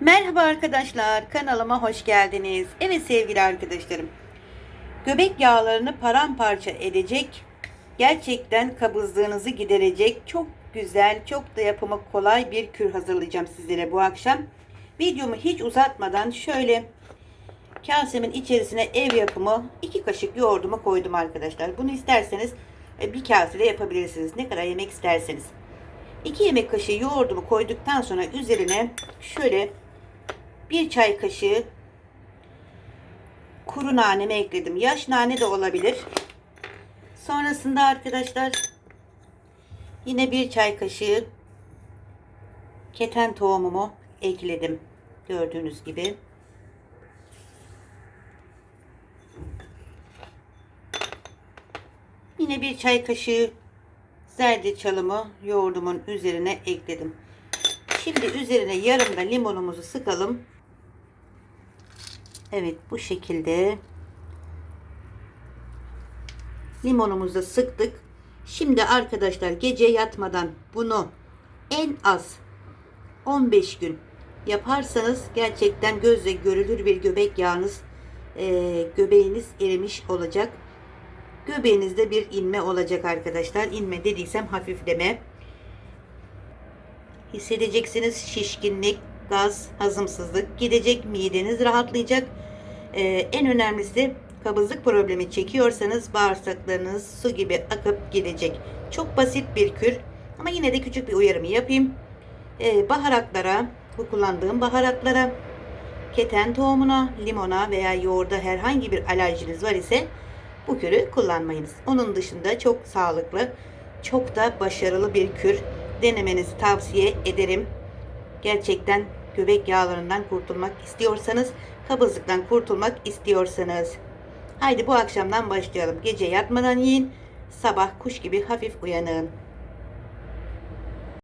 Merhaba arkadaşlar, kanalıma hoş geldiniz. Evet sevgili arkadaşlarım, göbek yağlarını paramparça edecek, gerçekten kabızlığınızı giderecek çok güzel, çok da yapımı kolay bir kür hazırlayacağım sizlere bu akşam. Videomu hiç uzatmadan şöyle kasemin içerisine ev yapımı iki kaşık yoğurdumu koydum arkadaşlar. Bunu isterseniz e, bir kasede yapabilirsiniz. Ne kadar yemek isterseniz. 2 yemek kaşığı yoğurdumu koyduktan sonra üzerine şöyle bir çay kaşığı kuru nanemi ekledim. Yaş nane de olabilir. Sonrasında arkadaşlar yine bir çay kaşığı keten tohumumu ekledim. Gördüğünüz gibi. Yine bir çay kaşığı zerdeçalımı yoğurdumun üzerine ekledim. Şimdi üzerine yarım da limonumuzu sıkalım. Evet bu şekilde limonumuzu sıktık. Şimdi arkadaşlar gece yatmadan bunu en az 15 gün yaparsanız gerçekten gözle görülür bir göbek yağınız e, göbeğiniz erimiş olacak. Göbeğinizde bir inme olacak arkadaşlar. İnme dediysem hafifleme. Hissedeceksiniz şişkinlik, gaz, hazımsızlık gidecek, mideniz rahatlayacak. Ee, en önemlisi kabızlık problemi çekiyorsanız bağırsaklarınız su gibi akıp gidecek. Çok basit bir kür ama yine de küçük bir uyarımı yapayım. Ee, baharatlara, bu kullandığım baharatlara, keten tohumuna, limona veya yoğurda herhangi bir alerjiniz var ise bu kürü kullanmayınız. Onun dışında çok sağlıklı, çok da başarılı bir kür denemenizi tavsiye ederim. Gerçekten göbek yağlarından kurtulmak istiyorsanız, kabızlıktan kurtulmak istiyorsanız. Haydi bu akşamdan başlayalım. Gece yatmadan yiyin, sabah kuş gibi hafif uyanın.